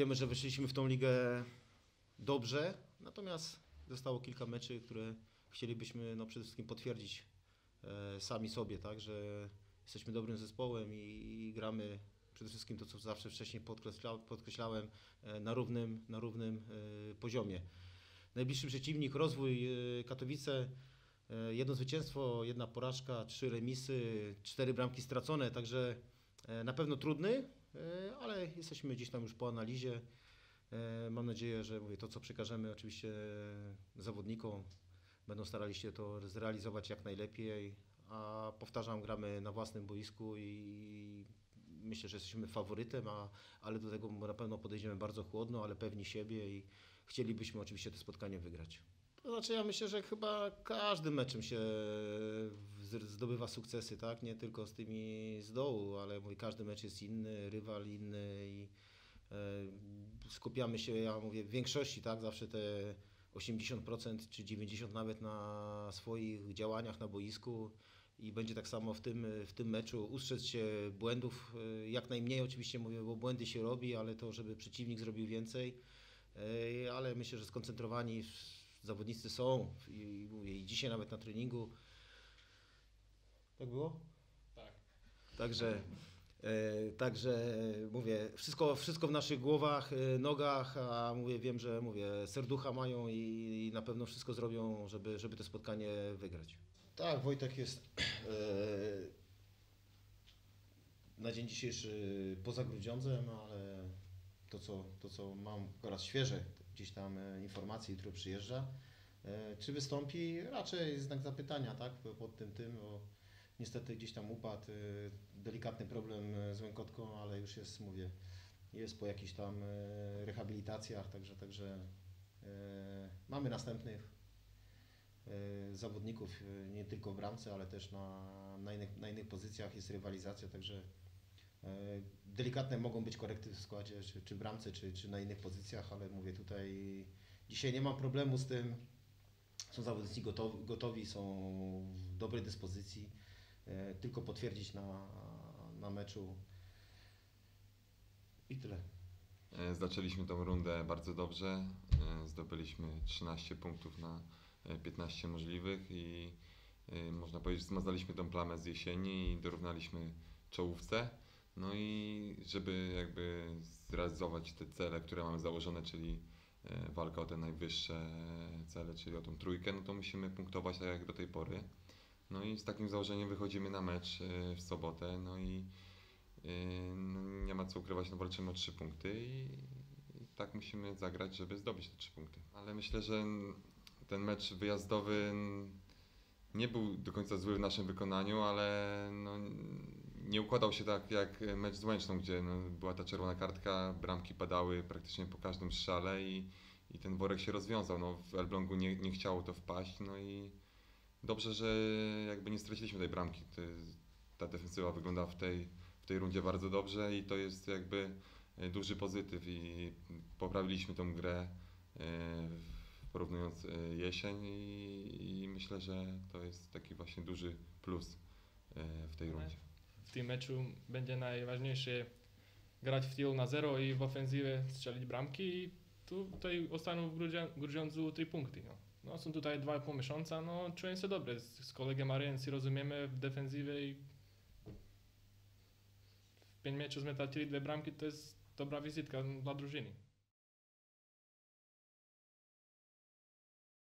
wiemy, że wyszliśmy w tą ligę dobrze, natomiast zostało kilka meczy, które chcielibyśmy no, przede wszystkim potwierdzić e, sami sobie, tak, że jesteśmy dobrym zespołem i, i gramy przede wszystkim to, co zawsze wcześniej podkreśla, podkreślałem, e, na równym, na równym e, poziomie. Najbliższy przeciwnik, rozwój Katowice, jedno zwycięstwo, jedna porażka, trzy remisy, cztery bramki stracone, także na pewno trudny, ale jesteśmy gdzieś tam już po analizie. E, Mam nadzieję, że mówię, to, co przekażemy oczywiście zawodnikom, będą starali się to zrealizować jak najlepiej, a powtarzam, gramy na własnym boisku i myślę, że jesteśmy faworytem, a, ale do tego na pewno podejdziemy bardzo chłodno, ale pewni siebie i chcielibyśmy oczywiście to spotkanie wygrać. To znaczy ja myślę, że chyba każdym meczem się zdobywa sukcesy, tak? Nie tylko z tymi z dołu, ale mówię, każdy mecz jest inny, rywal inny i e, skupiamy się, ja mówię, w większości, tak? Zawsze te 80% czy 90% nawet na swoich działaniach na boisku i będzie tak samo w tym, w tym meczu ustrzec się błędów, e, jak najmniej oczywiście mówię, bo błędy się robi, ale to, żeby przeciwnik zrobił więcej, E, ale myślę, że skoncentrowani zawodnicy są i, mówię, i dzisiaj nawet na treningu. Tak było? Tak. Także, e, także mówię, wszystko, wszystko w naszych głowach, e, nogach, a mówię, wiem, że mówię, serducha mają i, i na pewno wszystko zrobią, żeby, żeby to spotkanie wygrać. Tak, Wojtek jest e, na dzień dzisiejszy poza Grudziądzem, ale to co, to, co mam teraz świeże gdzieś tam e, informacje, jutro przyjeżdża. E, Czy wystąpi? Raczej znak zapytania, tak, pod tym tym, bo niestety gdzieś tam upadł, e, delikatny problem e, z łękotką, ale już jest, mówię, jest po jakichś tam e, rehabilitacjach, także, także mamy następnych zawodników, nie tylko w bramce, ale też na, na, innych, na innych pozycjach jest rywalizacja, także delikatne mogą być korekty w składzie, czy, czy bramce, czy, czy na innych pozycjach, ale mówię tutaj, dzisiaj nie mam problemu z tym, są zawodnicy gotowi, gotowi są w dobrej dyspozycji, tylko potwierdzić na, na meczu i tyle. E, Zaczęliśmy tą rundę bardzo dobrze. E, Zdobyliśmy 13 punktów na e, 15 możliwych i e, można powiedzieć, zmazaliśmy tą plamę z jesieni i dorównaliśmy czołówce. No i żeby jakby zrealizować te cele, które mamy założone, czyli e, walka o te najwyższe cele, czyli o tą trójkę, no to musimy punktować tak jak do tej pory. No i z takim założeniem wychodzimy na mecz e, w sobotę, no i Yy, no nie ma co ukrywać, no walczymy o trzy punkty i, i tak musimy zagrać, żeby zdobyć te trzy punkty. Ale myślę, że ten mecz wyjazdowy nie był do końca zły w naszym wykonaniu, ale no, nie układał się tak jak mecz z Łęczną, gdzie no, była ta czerwona kartka, bramki padały praktycznie po każdym strzale i, i ten worek się rozwiązał. No, w Elblągu nie, nie chciało to wpaść, no i dobrze, że jakby nie straciliśmy tej bramki. Ta defensywa wygląda w tej, w tej rundzie bardzo dobrze i to jest jakby e, duży pozytyw i poprawiliśmy tą grę e, porównując e, jesień i, i myślę, że to jest taki właśnie duży plus w tej rundzie. W tym meczu będzie najważniejsze grać w tył na zero i w ofensywie strzelić bramki i tutaj zostaną w Grudziądzu trzy punkty. No. No, są tutaj dwa i pół miesiąca, no czuję się dobrze. Z, z kolegą Arian się rozumiemy w defensywie i w pięć meczów sme tracili dwie bramki, to jest dobra wizytka dla drużyny.